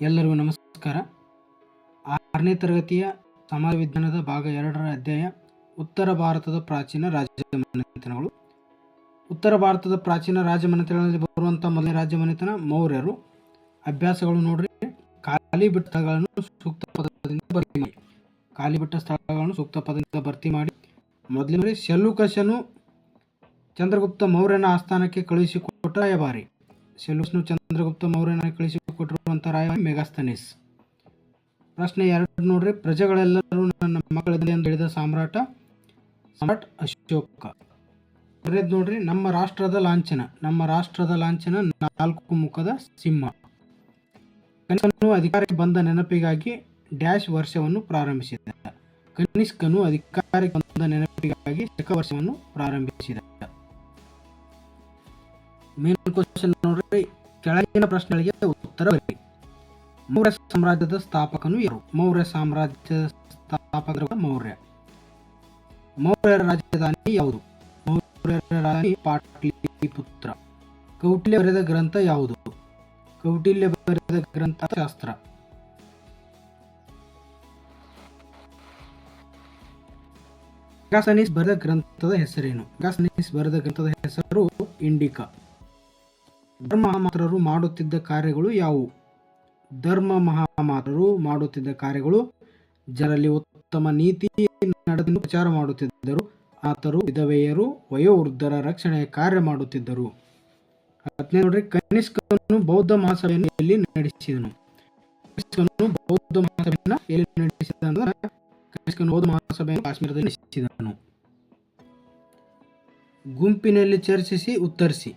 ಎಲ್ಲರಿಗೂ ನಮಸ್ಕಾರ. ಆರನೇ ತರಗತಿಯ ಸಮಾಜ ವಿಜ್ಞಾನದ ಭಾಗ ಎರಡರ ಅಧ್ಯಾಯ, ಉತ್ತರ ಭಾರತದ ಪ್ರಾಚೀನ ರಾಜಮನೆತನಗಳು. ಉತ್ತರ ಭಾರತದ ಪ್ರಾಚೀನ ರಾಜಮನೆತನಗಳಲ್ಲಿ ಬರುವಂಥ ಮೊದಲನೇ ರಾಜಮನೆತನ ಮೌರ್ಯರು. ಅಭ್ಯಾಸಗಳು ನೋಡ್ರಿ, ಖಾಲಿ ಬಿಟ್ಟಗಳನ್ನು ಸೂಕ್ತ ಪದದಿಂದ ಭರ್ತಿ ಮಾಡಿ. ಖಾಲಿ ಬಿಟ್ಟ ಸ್ಥಳಗಳನ್ನು ಸೂಕ್ತ ಪದದಿಂದ ಭರ್ತಿ ಮಾಡಿ. ಮೊದಲನೇ ಶೆಲ್ಲುಕಶನು ಚಂದ್ರಗುಪ್ತ ಮೌರ್ಯನ ಆಸ್ಥಾನಕ್ಕೆ ಕಳುಹಿಸಿಕೊಟ್ಟ ರಾಯಭಾರಿ. ಶೆಲುಸ್ನು ಚಂದ್ರಗುಪ್ತ ಮೌರ್ಯನ ಕಳಿಸಿಕೊಟ್ಟಿರುವಂಥ ರಾಯ ಮೆಗಾಸ್ತನಿಸ್ ಪ್ರಶ್ನೆ ಎರಡು ನೋಡ್ರಿ. ಪ್ರಜೆಗಳೆಲ್ಲರೂ ನನ್ನ ಮಕ್ಕಳಿದೆ ಎಂದು ಹೇಳಿದ ಸಾಮ್ರಾಟ, ಸಮ್ರಾಟ್ ಅಶೋಕ. ನೋಡ್ರಿ. ನಮ್ಮ ರಾಷ್ಟ್ರದ ಲಾಂಛನ, ನಮ್ಮ ರಾಷ್ಟ್ರದ ಲಾಂಛನ ನಾಲ್ಕು ಮುಖದ ಸಿಂಹ. ಕನಿಷ್ಕನು ಅಧಿಕಾರಕ್ಕೆ ಬಂದ ನೆನಪಿಗಾಗಿ ಡ್ಯಾಶ್ ವರ್ಷವನ್ನು ಪ್ರಾರಂಭಿಸಿದ. ಕನಿಷ್ಕನು ಅಧಿಕಾರಕ್ಕೆ ಬಂದ ನೆನಪಿಗಾಗಿ ಶಕ ವರ್ಷವನ್ನು ಪ್ರಾರಂಭಿಸಿದ. ಮೇನ್ ಕ್ವಶನ್ ನೋಡ್ರಿ, ಕೆಳಗಿನ ಪ್ರಶ್ನೆಗಳಿಗೆ ಉತ್ತರ ಬರೀ ಮೌರ್ಯ ಸಾಮ್ರಾಜ್ಯದ ಸ್ಥಾಪಕನು ಯಾರು? ಮೌರ್ಯ ಸಾಮ್ರಾಜ್ಯದ ಸ್ಥಾಪಕರು ಮೌರ್ಯ. ಮೌರ್ಯರ ರಾಜಧಾನಿ ಯಾವುದು? ಮೌರ್ಯರ ರಾಜಧಾನಿ ಪಾಟ್ಲಿಪುತ್ರ. ಕೌಟಿಲ್ಯ ಬರೆದ ಗ್ರಂಥ ಯಾವುದು? ಕೌಟಿಲ್ಯ ಬರೆದ ಗ್ರಂಥ ಶಾಸ್ತ್ರ. ಗಾಸನಿಸ್ ಬರೆದ ಗ್ರಂಥದ ಹೆಸರೇನು? ಗಾಸನೀಸ್ ಬರೆದ ಗ್ರಂಥದ ಹೆಸರು ಇಂಡಿಕಾ. ಧರ್ಮ ಮಾತ್ರರು ಮಾಡುತ್ತಿದ್ದ ಕಾರ್ಯಗಳು ಯಾವುವು? ಧರ್ಮ ಮಹಾಮಾತರು ಮಾಡುತ್ತಿದ್ದ ಕಾರ್ಯಗಳು ಜನರಲ್ಲಿ ಉತ್ತಮ ನೀತಿ ನಡೆದನ್ನು ಪ್ರಚಾರ ಮಾಡುತ್ತಿದ್ದರು. ಆತರು ವಿಧವೆಯರು, ವಯೋವೃದ್ಧರ ರಕ್ಷಣೆಯ ಕಾರ್ಯ ಮಾಡುತ್ತಿದ್ದರು. ನೋಡ್ರಿ, ಕನಿಷ್ಕನು ಬೌದ್ಧ ಮಹಾಸಭೆಯನ್ನು ಎಲ್ಲಿ ನಡೆಸಿದನು? ಕನಿಷ್ಕನು ಬೌದ್ಧ ಮಹಾಸಭೆಯನ್ನು ಎಲ್ಲಿ ನಡೆಸಿದ ಅಂದ್ರೆ ಕನಿಷ್ಕನು ಬೌದ್ಧ ಮಹಾಸಭೆಯನ್ನು ಕಾಶ್ಮೀರದಲ್ಲಿ ನಡೆಸಿದನು. ಗುಂಪಿನಲ್ಲಿ ಚರ್ಚಿಸಿ, ಉತ್ತರಿಸಿ.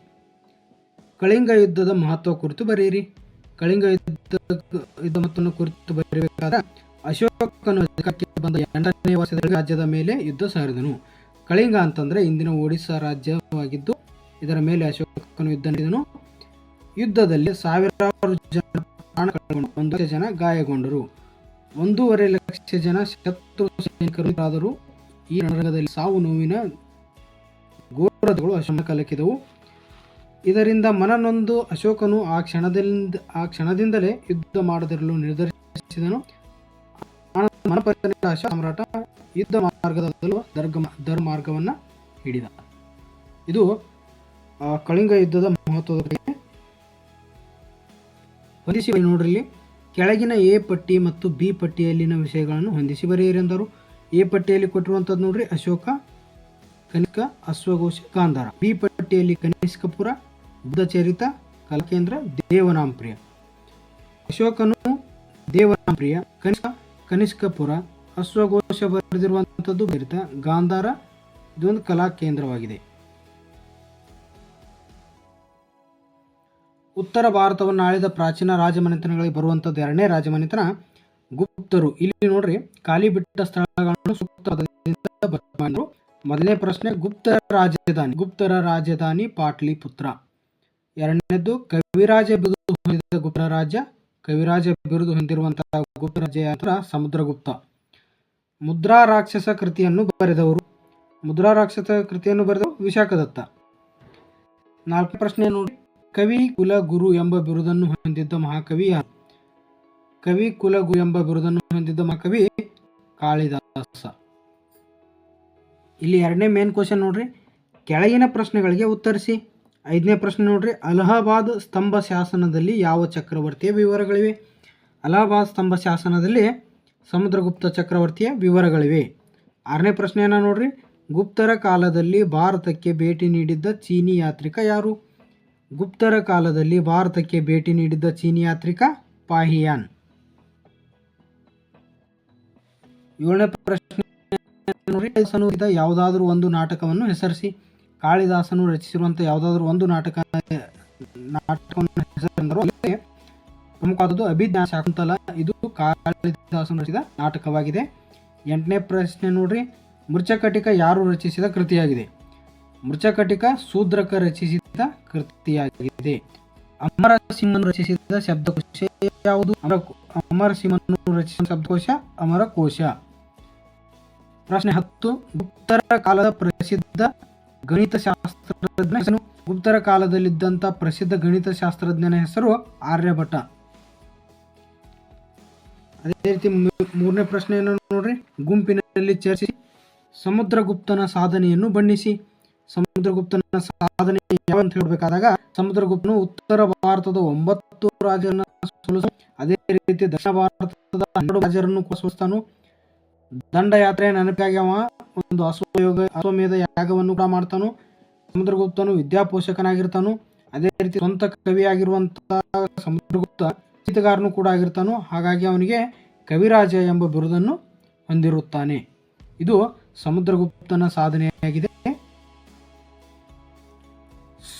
ಕಳಿಂಗ ಯುದ್ಧದ ಮಹತ್ವ ಕುರಿತು ಬರೆಯಿರಿ. ಕಳಿಂಗ ಯುದ್ಧ ಯುದ್ಧ ಮಹತ್ವವನ್ನು ಕುರಿತು ಬರೆಯಬೇಕಾದ ಅಶೋಕನು ಅಧಿಕಾರಕ್ಕೆ ಬಂದ ಎಂಟನೇ ವರ್ಷದ ರಾಜ್ಯದ ಮೇಲೆ ಯುದ್ಧ ಸಾರಿದನು. ಕಳಿಂಗ ಅಂತಂದ್ರೆ ಇಂದಿನ ಒಡಿಶಾ ರಾಜ್ಯವಾಗಿದ್ದು, ಇದರ ಮೇಲೆ ಅಶೋಕನು ಯುದ್ಧ ನಡೆದನು ಯುದ್ಧದಲ್ಲಿ ಸಾವಿರಾರು ಜನ ಪ್ರಾಣ ಕಳೆದುಕೊಂಡು ಒಂದು ಲಕ್ಷ ಜನ ಗಾಯಗೊಂಡರು. ಒಂದೂವರೆ ಲಕ್ಷ ಜನ ಶತ್ರು ಸೈನಿಕರು ಆದರೂ ಈ ರಣರಂಗದಲ್ಲಿ ಸಾವು ನೋವಿನ ಗೋರದಗಳು ಅಶೋಕ ಕಲಕಿದವು ಇದರಿಂದ ಮನನೊಂದು ಅಶೋಕನು ಆ ಕ್ಷಣದಿಂದ, ಆ ಕ್ಷಣದಿಂದಲೇ ಯುದ್ಧ ಮಾಡದಿರಲು ನಿರ್ಧರಿಸಿದನು. ಅಶೋಕ ಯುದ್ಧ ಮಾರ್ಗದಲ್ಲೂ ಧರ್ಮ ಮಾರ್ಗವನ್ನು ಹಿಡಿದ. ಇದು ಕಳಿಂಗ ಯುದ್ಧದ ಮಹತ್ವದ ಬಗ್ಗೆ. ಹೊಂದಿಸಿ ನೋಡ್ರಿ ಕೆಳಗಿನ ಎ ಪಟ್ಟಿ ಮತ್ತು ಬಿ ಪಟ್ಟಿಯಲ್ಲಿನ ವಿಷಯಗಳನ್ನು ಹೊಂದಿಸಿ ಬರೆಯಿರಿ ಎಂದರು. ಎ ಪಟ್ಟಿಯಲ್ಲಿ ಕೊಟ್ಟಿರುವಂಥದ್ದು ನೋಡ್ರಿ ಅಶೋಕ, ಕನಿಷ್ಕ, ಅಶ್ವಘೋಷ ಗಾಂಧಾರ ಬಿ ಪಟ್ಟಿಯಲ್ಲಿ ಕನಿಷ್ಕಪುರ ಬುದ್ಧಚರಿತ, ಕಲಕೇಂದ್ರ, ದೇವನಾಂಪ್ರಿಯ. ಅಶೋಕನು ದೇವನಾಂಪ್ರಿಯ ಕನಿಷ್ಕ ಕನಿಷ್ಕಪುರ, ಅಶ್ವಘೋಷ ಬರೆದಿರುವಂಥದ್ದು ಬರಿತ ಗಾಂಧಾರ, ಇದೊಂದು ಕಲಾ ಕೇಂದ್ರವಾಗಿದೆ. ಉತ್ತರ ಭಾರತವನ್ನು ಆಳಿದ ಪ್ರಾಚೀನ ರಾಜಮನೆತನಗಳಿಗೆ ಬರುವಂಥದ್ದು ಎರಡನೇ ರಾಜಮನೆತನ ಗುಪ್ತರು. ಇಲ್ಲಿ ನೋಡ್ರಿ, ಖಾಲಿ ಬಿಟ್ಟ ಸ್ಥಳಗಳನ್ನು ಸೂಕ್ತ ಮೊದಲನೇ ಪ್ರಶ್ನೆ ಗುಪ್ತರ ರಾಜಧಾನಿ ಗುಪ್ತರ ರಾಜಧಾನಿ ಪಾಟ್ಲಿಪುತ್ರ. ಎರಡನೇದು ಕವಿರಾಜ ಬಿರುದು ಹೊಂದಿದ ಗುಪ್ತ ರಾಜ್ಯ ಕವಿರಾಜ ಬಿರುದು ಹೊಂದಿರುವಂತಹ ಗುಪ್ತ ರಾಜ್ಯ ನಂತರ ಸಮುದ್ರಗುಪ್ತ. ಮುದ್ರಾ ರಾಕ್ಷಸ ಕೃತಿಯನ್ನು ಬರೆದವರು. ಮುದ್ರಾ ರಾಕ್ಷಸ ಕೃತಿಯನ್ನು ಬರೆದವರು ವಿಶಾಖದತ್ತ. ನಾಲ್ಕನೇ ಪ್ರಶ್ನೆ ನೋಡಿ. ಕವಿ ಕುಲ ಗುರು ಎಂಬ ಬಿರುದನ್ನು ಹೊಂದಿದ್ದ ಮಹಾಕವಿ ಯಾರು? ಕವಿ ಕುಲ ಗುರು ಎಂಬ ಬಿರುದನ್ನು ಹೊಂದಿದ್ದ ಮಹಾಕವಿ ಕಾಳಿದಾಸ. ಇಲ್ಲಿ ಎರಡನೇ ಮೇನ್ ಕ್ವಶನ್ ನೋಡ್ರಿ. ಕೆಳಗಿನ ಪ್ರಶ್ನೆಗಳಿಗೆ ಉತ್ತರಿಸಿ. ಐದನೇ ಪ್ರಶ್ನೆ ನೋಡ್ರಿ. ಅಲಹಾಬಾದ್ ಸ್ತಂಭ ಶಾಸನದಲ್ಲಿ ಯಾವ ಚಕ್ರವರ್ತಿಯ ವಿವರಗಳಿವೆ? ಅಲಹಾಬಾದ್ ಸ್ತಂಭ ಶಾಸನದಲ್ಲಿ ಸಮುದ್ರಗುಪ್ತ ಚಕ್ರವರ್ತಿಯ ವಿವರಗಳಿವೆ. ಆರನೇ ಪ್ರಶ್ನೆಯನ್ನು ನೋಡ್ರಿ. ಗುಪ್ತರ ಕಾಲದಲ್ಲಿ ಭಾರತಕ್ಕೆ ಭೇಟಿ ನೀಡಿದ್ದ ಚೀನಿ ಯಾತ್ರಿಕ ಯಾರು? ಗುಪ್ತರ ಕಾಲದಲ್ಲಿ ಭಾರತಕ್ಕೆ ಭೇಟಿ ನೀಡಿದ್ದ ಚೀನಿ ಯಾತ್ರಿಕ ಪಾಹಿಯಾನ್. ಏಳನೇ ಪ್ರಶ್ನೆ ಯಾವುದಾದ್ರೂ ಒಂದು ನಾಟಕವನ್ನು ಹೆಸರಿಸಿ. ಕಾಳಿದಾಸನು ರಚಿಸಿರುವಂಥ ಯಾವುದಾದ್ರೂ ಒಂದು ನಾಟಕ ನಾಟಕವನ್ನು ಹೆಸರೆಂದರು ಪ್ರಮುಖವಾದದ್ದು ಶಾಕುಂತಲ. ಇದು ಕಾಳಿದಾಸನು ರಚಿಸಿದ ನಾಟಕವಾಗಿದೆ. ಎಂಟನೇ ಪ್ರಶ್ನೆ ನೋಡ್ರಿ. ಮೃಚಕಟಿಕ ಯಾರು ರಚಿಸಿದ ಕೃತಿಯಾಗಿದೆ? ಮೃಚಕಟಿಕ ಶೂದ್ರಕ ರಚಿಸಿದ ಕೃತಿಯಾಗಿದೆ. ಅಮರ ಅಮರಸಿಂಹನು ರಚಿಸಿದ ಶಬ್ದಕೋಶ ಯಾವುದು? ಅಮರ ಅಮರಸಿಂಹನು ರಚಿಸಿದ ಶಬ್ದಕೋಶ, ಅಮರಕೋಶ. ಪ್ರಶ್ನೆ ಹತ್ತು. ಗುಪ್ತರ ಕಾಲದ ಪ್ರಸಿದ್ಧ ಗಣಿತಶಾಸ್ತ್ರಜ್ಞ ಹೆಸರು ಗುಪ್ತರ ಕಾಲದಲ್ಲಿದ್ದಂಥ ಪ್ರಸಿದ್ಧ ಗಣಿತಶಾಸ್ತ್ರಜ್ಞನ ಹೆಸರು ಆರ್ಯಭಟ. ಅದೇ ರೀತಿ ಮೂರನೇ ಪ್ರಶ್ನೆಯನ್ನು ನೋಡ್ರಿ. ಗುಂಪಿನಲ್ಲಿ ಚರ್ಚಿಸಿ, ಸಮುದ್ರಗುಪ್ತನ ಸಾಧನೆಯನ್ನು ಬಣ್ಣಿಸಿ. ಸಮುದ್ರಗುಪ್ತನ ಸಾಧನೆ ಯಾವ ಅಂತ ಹೇಳಬೇಕಾದಾಗ, ಸಮುದ್ರಗುಪ್ತನು ಉತ್ತರ ಭಾರತದ ಒಂಬತ್ತು ರಾಜರನ್ನ ಸೋಲಿಸ ಅದೇ ರೀತಿ ದಕ್ಷಿಣ ಭಾರತದ ಹನ್ನೆರಡು ರಾಜರನ್ನು ಸೋಲಿಸ್ತಾನು. ದಂಡಯಾತ್ರೆಯ ನೆನಪಿಗಾಗಿ ಅವ ಒಂದು ಅಶ್ವಯೋಗ ಅಶ್ವಮೇಧ ಯಾಗವನ್ನು ಕೂಡ ಮಾಡ್ತಾನು, ಸಮುದ್ರಗುಪ್ತನು ವಿದ್ಯಾಪೋಷಕನಾಗಿರ್ತಾನು, ಅದೇ ರೀತಿ ಸ್ವಂತ ಕವಿಯಾಗಿರುವಂತಹ ಸಮುದ್ರಗುಪ್ತ ಗೀತಗಾರನು ಕೂಡ ಆಗಿರ್ತಾನು, ಹಾಗಾಗಿ ಅವನಿಗೆ ಕವಿರಾಜ ಎಂಬ ಬಿರುದನ್ನು ಹೊಂದಿರುತ್ತಾನೆ. ಇದು ಸಮುದ್ರಗುಪ್ತನ ಸಾಧನೆಯಾಗಿದೆ.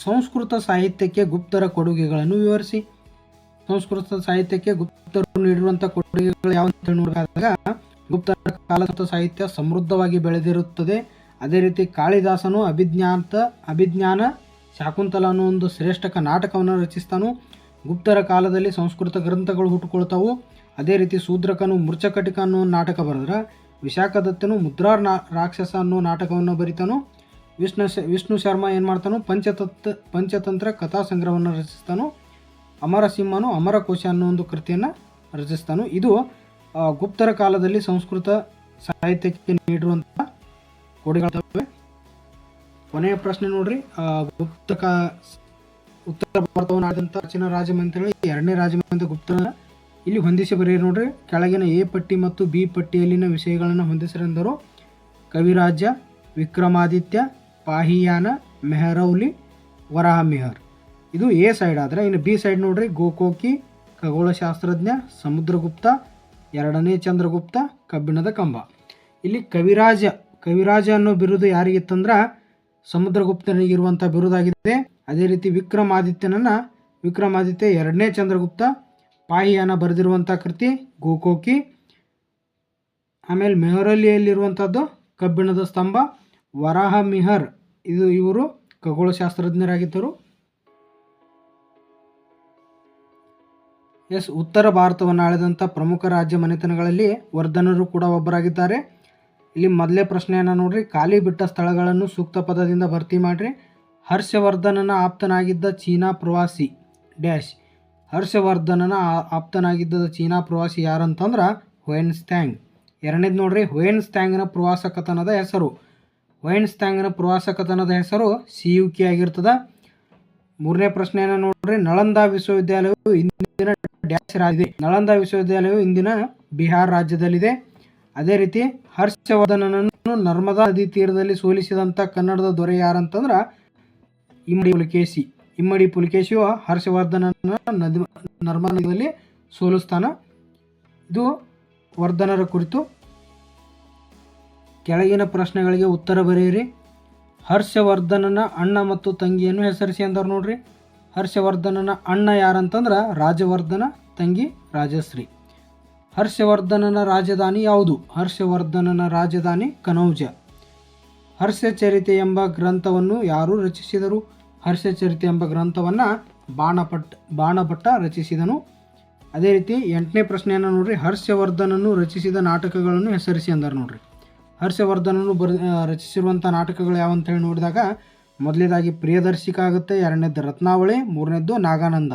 ಸಂಸ್ಕೃತ ಸಾಹಿತ್ಯಕ್ಕೆ ಗುಪ್ತರ ಕೊಡುಗೆಗಳನ್ನು ವಿವರಿಸಿ. ಸಂಸ್ಕೃತ ಸಾಹಿತ್ಯಕ್ಕೆ ಗುಪ್ತರು ನೀಡಿರುವಂತಹ ಕೊಡುಗೆಗಳು ಯಾವಂತ ನೋಡಿದಾಗ ಗುಪ್ತರ ಕಾಲದ ಸಾಹಿತ್ಯ ಸಮೃದ್ಧವಾಗಿ ಬೆಳೆದಿರುತ್ತದೆ. ಅದೇ ರೀತಿ ಕಾಳಿದಾಸನು ಅಭಿಜ್ಞಾತ, ಅಭಿಜ್ಞಾನ, ಶಾಕುಂತಲ ಅನ್ನೋ ಒಂದು ಶ್ರೇಷ್ಠಕ ನಾಟಕವನ್ನು ರಚಿಸ್ತಾನು. ಗುಪ್ತರ ಕಾಲದಲ್ಲಿ ಸಂಸ್ಕೃತ ಗ್ರಂಥಗಳು ಹುಟ್ಟುಕೊಳ್ತಾವು. ಅದೇ ರೀತಿ ಶೂದ್ರಕನು ಮೃಚಕಟಿಕ ಅನ್ನೋ ನಾಟಕ ಬರೆದ್ರೆ, ವಿಶಾಖದತ್ತನು ಮುದ್ರಾರ್ ನಾ, ರಾಕ್ಷಸ ಅನ್ನೋ ನಾಟಕವನ್ನು ಬರಿತಾನು. ವಿಷ್ಣು ವಿಷ್ಣು ಶರ್ಮಾ ಏನು ಮಾಡ್ತಾನೋ? ಪಂಚತತ್, ಪಂಚತಂತ್ರ ಕಥಾ ಸಂಗ್ರಹವನ್ನು ರಚಿಸ್ತಾನು. ಅಮರಸಿಂಹನು ಅಮರಕೋಶ ಅನ್ನೋ ಒಂದು ಕೃತಿಯನ್ನು ರಚಿಸ್ತಾನು. ಇದು ಗುಪ್ತರ ಕಾಲದಲ್ಲಿ ಸಂಸ್ಕೃತ ಸಾಹಿತ್ಯಕ್ಕೆ ನೀಡಿರುವಂತಹ ಕೊಡುಗೆ ಕೊನೆಯ ಪ್ರಶ್ನೆ ನೋಡ್ರಿ. ಗುಪ್ತ ಕಾ, ಉತ್ತರ ಭಾರತವನ್ನು ಆದಂಥ ಪ್ರಾಚೀನ ರಾಜಮಂತ್ರಿಗಳು ಎರಡನೇ ರಾಜಮಂತ್ರಿ ಗುಪ್ತನ ಇಲ್ಲಿ ಹೊಂದಿಸಿ ಬರೆಯಿರಿ ನೋಡ್ರಿ. ಕೆಳಗಿನ ಎ ಪಟ್ಟಿ ಮತ್ತು ಬಿ ಪಟ್ಟಿಯಲ್ಲಿನ ವಿಷಯಗಳನ್ನು ಹೊಂದಿಸಿರೆಂದರು. ಕವಿರಾಜ, ವಿಕ್ರಮಾದಿತ್ಯ, ಪಾಹಿಯಾನ, ಮೆಹರೌಲಿ, ವರಾಹಮಿಹರ್. ಇದು ಎ ಸೈಡ್ ಆದರೆ ಇನ್ನು ಬಿ ಸೈಡ್ ನೋಡ್ರಿ. ಗೋಕೋಕಿ, ಖಗೋಳಶಾಸ್ತ್ರಜ್ಞ, ಸಮುದ್ರಗುಪ್ತ ಎರಡನೇ ಚಂದ್ರಗುಪ್ತ, ಕಬ್ಬಿಣದ ಕಂಬ. ಇಲ್ಲಿ ಕವಿರಾಜ ಕವಿರಾಜ ಅನ್ನೋ ಬಿರುದು ಯಾರಿಗಿತ್ತಂದ್ರೆ ಸಮುದ್ರಗುಪ್ತನಿಗಿರುವಂಥ ಬಿರುದಾಗಿದೆ. ಅದೇ ರೀತಿ ವಿಕ್ರಮಾದಿತ್ಯನನ್ನ, ವಿಕ್ರಮಾದಿತ್ಯ ಎರಡನೇ ಚಂದ್ರಗುಪ್ತ, ಪಾಹಿಯಾನ ಬರೆದಿರುವಂಥ ಕೃತಿ, ಗೋಕೋಕಿ. ಆಮೇಲೆ ಮೆಹರಲಿಯಲ್ಲಿರುವಂಥದ್ದು ಕಬ್ಬಿಣದ ಸ್ತಂಭ ವರಾಹ ಮಿಹರ್ ಇದು ಇವರು ಖಗೋಳಶಾಸ್ತ್ರಜ್ಞರಾಗಿದ್ದರು. ಎಸ್, ಉತ್ತರ ಭಾರತವನ್ನು ಆಳಿದಂಥ ಪ್ರಮುಖ ರಾಜ್ಯ ಮನೆತನಗಳಲ್ಲಿ ವರ್ಧನರು ಕೂಡ ಒಬ್ಬರಾಗಿದ್ದಾರೆ. ಇಲ್ಲಿ ಮೊದಲೇ ಪ್ರಶ್ನೆಯನ್ನು ನೋಡ್ರಿ. ಖಾಲಿ ಬಿಟ್ಟ ಸ್ಥಳಗಳನ್ನು ಸೂಕ್ತ ಪದದಿಂದ ಭರ್ತಿ ಮಾಡಿರಿ. ಹರ್ಷವರ್ಧನನ ಆಪ್ತನಾಗಿದ್ದ ಚೀನಾ ಪ್ರವಾಸಿ ಡ್ಯಾಶ್. ಹರ್ಷವರ್ಧನನ ಆಪ್ತನಾಗಿದ್ದ ಚೀನಾ ಪ್ರವಾಸಿ ಯಾರಂತಂದ್ರೆ ಹೊಯನ್ಸ್ಟ್ಯಾಂಗ್ ಎರಡನೇದು ನೋಡ್ರಿ. ಹೊಯನ್ಸ್ಟ್ಯಾಂಗ್ನ ಪ್ರವಾಸ ಕಥನದ ಹೆಸರು. ಹೊಯನ್ಸ್ಟ್ಯಾಂಗ್ನ ಪ್ರವಾಸ ಕಥನದ ಹೆಸರು ಸಿ ಯು ಕೆ ಆಗಿರ್ತದೆ. ಮೂರನೇ ಪ್ರಶ್ನೆಯನ್ನು ನೋಡ್ರಿ. ನಳಂದ ವಿಶ್ವವಿದ್ಯಾಲಯವು ಇಂದಿನ ಡ್ಯಾಶ್ ಆಗಿದೆ ನಳಂದ ವಿಶ್ವವಿದ್ಯಾಲಯವು ಇಂದಿನ ಬಿಹಾರ್ ರಾಜ್ಯದಲ್ಲಿದೆ. ಅದೇ ರೀತಿ ಹರ್ಷವರ್ಧನನನ್ನು ನರ್ಮದಾ ನದಿ ತೀರದಲ್ಲಿ ಸೋಲಿಸಿದಂಥ ಕನ್ನಡದ ದೊರೆ ಯಾರಂತಂದ್ರೆ ಇಮ್ಮಡಿ ಪುಲಿಕೇಶಿ. ಇಮ್ಮಡಿ ಪುಲಿಕೇಶಿಯು ಹರ್ಷವರ್ಧನನ ನದಿ ನರ್ಮದಾ ನದಿಯಲ್ಲಿ ಸೋಲಿಸ್ತಾನ. ಇದು ವರ್ಧನರ ಕುರಿತು. ಕೆಳಗಿನ ಪ್ರಶ್ನೆಗಳಿಗೆ ಉತ್ತರ ಬರೆಯಿರಿ. ಹರ್ಷವರ್ಧನನ ಅಣ್ಣ ಮತ್ತು ತಂಗಿಯನ್ನು ಹೆಸರಿಸಿ ಅಂದರು ನೋಡ್ರಿ. ಹರ್ಷವರ್ಧನನ ಅಣ್ಣ ಯಾರಂತಂದ್ರೆ ರಾಜವರ್ಧನ ತಂಗಿ ರಾಜಶ್ರೀ. ಹರ್ಷವರ್ಧನನ ರಾಜಧಾನಿ ಯಾವುದು? ಹರ್ಷವರ್ಧನನ ರಾಜಧಾನಿ ಕನೌಜ. ಹರ್ಷಚರಿತೆ ಎಂಬ ಗ್ರಂಥವನ್ನು ಯಾರು ರಚಿಸಿದರು? ಹರ್ಷಚರಿತೆ ಎಂಬ ಗ್ರಂಥವನ್ನು ಬಾಣಭಟ್ ಬಾಣಭಟ್ಟ ರಚಿಸಿದನು. ಅದೇ ರೀತಿ ಎಂಟನೇ ಪ್ರಶ್ನೆಯನ್ನು ನೋಡ್ರಿ. ಹರ್ಷವರ್ಧನನು ರಚಿಸಿದ ನಾಟಕಗಳನ್ನು ಹೆಸರಿಸಿ ಅಂದರು ನೋಡ್ರಿ. ಹರ್ಷವರ್ಧನನು ಬರ್ ರಚಿಸಿರುವಂಥ ನಾಟಕಗಳು ಯಾವಂತ ಹೇಳಿ ನೋಡಿದಾಗ ಮೊದಲನೇದಾಗಿ ಪ್ರಿಯದರ್ಶಿಕ ಆಗುತ್ತೆ ಎರಡನೇದ್ದು ರತ್ನಾವಳಿ ಮೂರನೇದ್ದು ನಾಗಾನಂದ.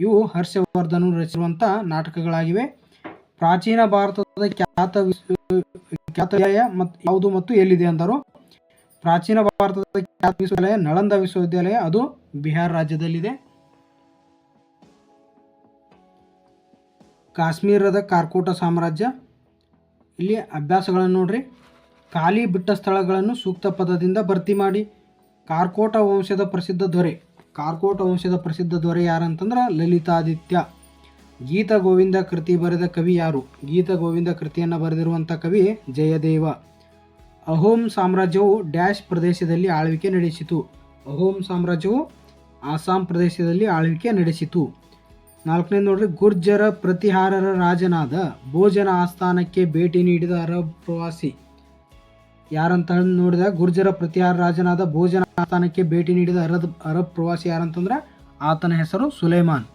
ಇವು ಹರ್ಷವರ್ಧನನು ರಚಿಸಿರುವಂಥ ನಾಟಕಗಳಾಗಿವೆ. ಪ್ರಾಚೀನ ಭಾರತದ ಖ್ಯಾತ ವಿಶ್ವ ಮತ್ತು ಯಾವುದು ಮತ್ತು ಎಲ್ಲಿದೆ ಅಂದರು. ಪ್ರಾಚೀನ ಭಾರತದ ಖ್ಯಾತ ವಿಶ್ವವಿದ್ಯಾಲಯ, ನಳಂದ ವಿಶ್ವವಿದ್ಯಾಲಯ, ಅದು ಬಿಹಾರ್ ರಾಜ್ಯದಲ್ಲಿದೆ. ಕಾಶ್ಮೀರದ ಕಾರ್ಕೋಟ ಸಾಮ್ರಾಜ್ಯ. ಇಲ್ಲಿ ಅಭ್ಯಾಸಗಳನ್ನು ನೋಡ್ರಿ. ಖಾಲಿ ಬಿಟ್ಟ ಸ್ಥಳಗಳನ್ನು ಸೂಕ್ತ ಪದದಿಂದ ಭರ್ತಿ ಮಾಡಿ. ಕಾರ್ಕೋಟ ವಂಶದ ಪ್ರಸಿದ್ಧ ದೊರೆ. ಕಾರ್ಕೋಟ ವಂಶದ ಪ್ರಸಿದ್ಧ ದೊರೆ ಯಾರಂತಂದ್ರೆ ಲಲಿತಾದಿತ್ಯ. ಗೀತ ಗೋವಿಂದ ಕೃತಿ ಬರೆದ ಕವಿ ಯಾರು? ಗೀತ ಗೋವಿಂದ ಕೃತಿಯನ್ನು ಬರೆದಿರುವಂಥ ಕವಿ ಜಯದೇವ. ಅಹೋಮ್ ಸಾಮ್ರಾಜ್ಯವು ಡ್ಯಾಶ್ ಪ್ರದೇಶದಲ್ಲಿ ಆಳ್ವಿಕೆ ನಡೆಸಿತು. ಅಹೋಮ್ ಸಾಮ್ರಾಜ್ಯವು ಆಸಾಂ ಪ್ರದೇಶದಲ್ಲಿ ಆಳ್ವಿಕೆ ನಡೆಸಿತು. ನಾಲ್ಕನೇ ನೋಡ್ರಿ, ಗುರ್ಜರ ಪ್ರತಿಹಾರರ ರಾಜನಾದ ಭೋಜನ ಆಸ್ಥಾನಕ್ಕೆ ಭೇಟಿ ನೀಡಿದ ಅರಬ್ ಪ್ರವಾಸಿ. ಯಾರಂತ ಹೇಳಿ ನೋಡಿದಾಗ ಗುರ್ಜರ ಪ್ರತಿಹಾರ ರಾಜನಾದ ಭೋಜನ ಆಸ್ಥಾನಕ್ಕೆ ಭೇಟಿ ನೀಡಿದ ಅರಬ್ ಅರಬ್ ಪ್ರವಾಸಿ ಯಾರಂತಂದ್ರೆ ಆತನ ಹೆಸರು ಸುಲೈಮಾನ್.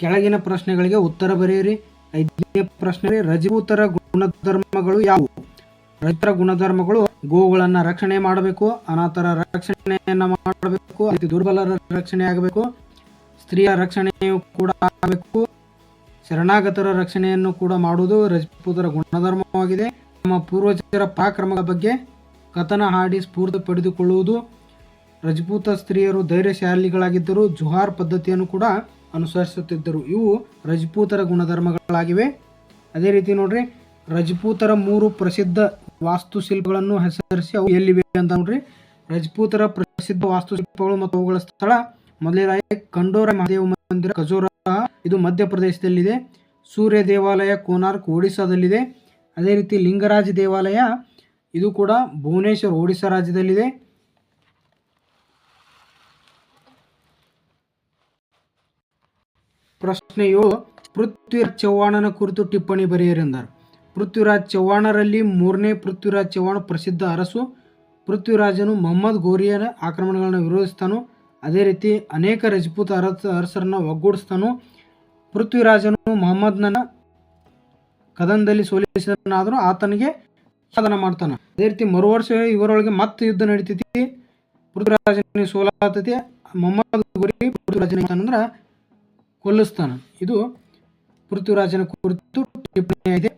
ಕೆಳಗಿನ ಪ್ರಶ್ನೆಗಳಿಗೆ ಉತ್ತರ ಬರೆಯಿರಿ. ಐದನೇ ಪ್ರಶ್ನೆ, ರಜಪೂತರ ಗುಣಧರ್ಮಗಳು ಯಾವುವು? ರೈತರ ಗುಣಧರ್ಮಗಳು ಗೋವುಗಳನ್ನ ರಕ್ಷಣೆ ಮಾಡಬೇಕು, ಅನಾಥರ ರಕ್ಷಣೆಯನ್ನ ಮಾಡಬೇಕು ದುರ್ಬಲರ ರಕ್ಷಣೆ ಆಗಬೇಕು, ಸ್ತ್ರೀಯ ರಕ್ಷಣೆಯು ಕೂಡ ಆಗಬೇಕು ಶರಣಾಗತರ ರಕ್ಷಣೆಯನ್ನು ಕೂಡ ಮಾಡುವುದು ರಜಪೂತರ ಗುಣಧರ್ಮವಾಗಿದೆ. ನಮ್ಮ ಪೂರ್ವಜರ ಪರಾಕ್ರಮದ ಬಗ್ಗೆ ಕಥನ ಹಾಡಿ ಸ್ಫೂರ್ತಿ ಪಡೆದುಕೊಳ್ಳುವುದು ರಜಪೂತ ಸ್ತ್ರೀಯರು ಧೈರ್ಯಶಾಲಿಗಳಾಗಿದ್ದರು ಜುಹಾರ್ ಪದ್ಧತಿಯನ್ನು ಕೂಡ ಅನುಸರಿಸುತ್ತಿದ್ದರು. ಇವು ರಜಪೂತರ ಗುಣಧರ್ಮಗಳಾಗಿವೆ. ಅದೇ ರೀತಿ ನೋಡ್ರಿ, ರಜಪೂತರ ಮೂರು ಪ್ರಸಿದ್ಧ ವಾಸ್ತುಶಿಲ್ಪಗಳನ್ನು ಹೆಸರಿಸಿ ಅವು ಎಲ್ಲಿವೆ ಅಂತ ನೋಡ್ರಿ. ರಜಪೂತರ ಪ್ರಸಿದ್ಧ ವಾಸ್ತುಶಿಲ್ಪಗಳು ಮತ್ತು ಅವುಗಳ ಸ್ಥಳ ಮೊದಲನೇದಾಗಿ ಕಂಡೋರ ಮಹಾದೇವ ಮಂದಿರ ಖಜೋರಹ ಇದು ಮಧ್ಯಪ್ರದೇಶದಲ್ಲಿದೆ. ಸೂರ್ಯ ದೇವಾಲಯ ಕೋನಾರ್ಕ್ ಒಡಿಸ್ಸಾದಲ್ಲಿದೆ. ಅದೇ ರೀತಿ ಲಿಂಗರಾಜ ದೇವಾಲಯ, ಇದು ಕೂಡ ಭುವನೇಶ್ವರ್ ಒಡಿಸ್ಸಾ ರಾಜ್ಯದಲ್ಲಿದೆ. ಪ್ರಶ್ನೆಯು, ಪೃಥ್ವಿರಾಜ್ ಚೌಹಾಣನ ಕುರಿತು ಟಿಪ್ಪಣಿ ಬರೆಯರೆಂದರು. ಪೃಥ್ವಿರಾಜ್ ಚೌಹಾಣರಲ್ಲಿ ಮೂರನೇ ಪೃಥ್ವಿರಾಜ್ ಚೌಹಾಣ ಪ್ರಸಿದ್ಧ ಅರಸು. ಪೃಥ್ವಿರಾಜನು ಮೊಹಮ್ಮದ್ ಗೋರಿಯನ ಆಕ್ರಮಣಗಳನ್ನು ವಿರೋಧಿಸ್ತಾನು. ಅದೇ ರೀತಿ ಅನೇಕ ರಜಪೂತ ಅರಸ ಅರಸರನ್ನು ಒಗ್ಗೂಡಿಸ್ತಾನು ಪೃಥ್ವಿರಾಜನು ಮೊಹಮ್ಮದ್ನ ಕದನದಲ್ಲಿ ಸೋಲಿಸಿದನಾದರೂ ಆತನಿಗೆ ಸಾಧನ ಮಾಡ್ತಾನೆ. ಅದೇ ರೀತಿ ಮರು ವರ್ಷ ಇವರೊಳಗೆ ಮತ್ತೆ ಯುದ್ಧ ನಡೀತೈತಿ. ಪೃಥ್ವಿರಾಜನಿಗೆ ಸೋಲಾತೈತಿ. ಮೊಹಮ್ಮದ್ ಗುರಿ ಪೃಥ್ವಿರಾಜನ ಕೊಲ್ಲಿಸ್ತಾನ. ಇದು ಪೃಥ್ವಿರಾಜನ ಕುರಿತು ಟಿಪ್ಪಣಿ ಇದೆ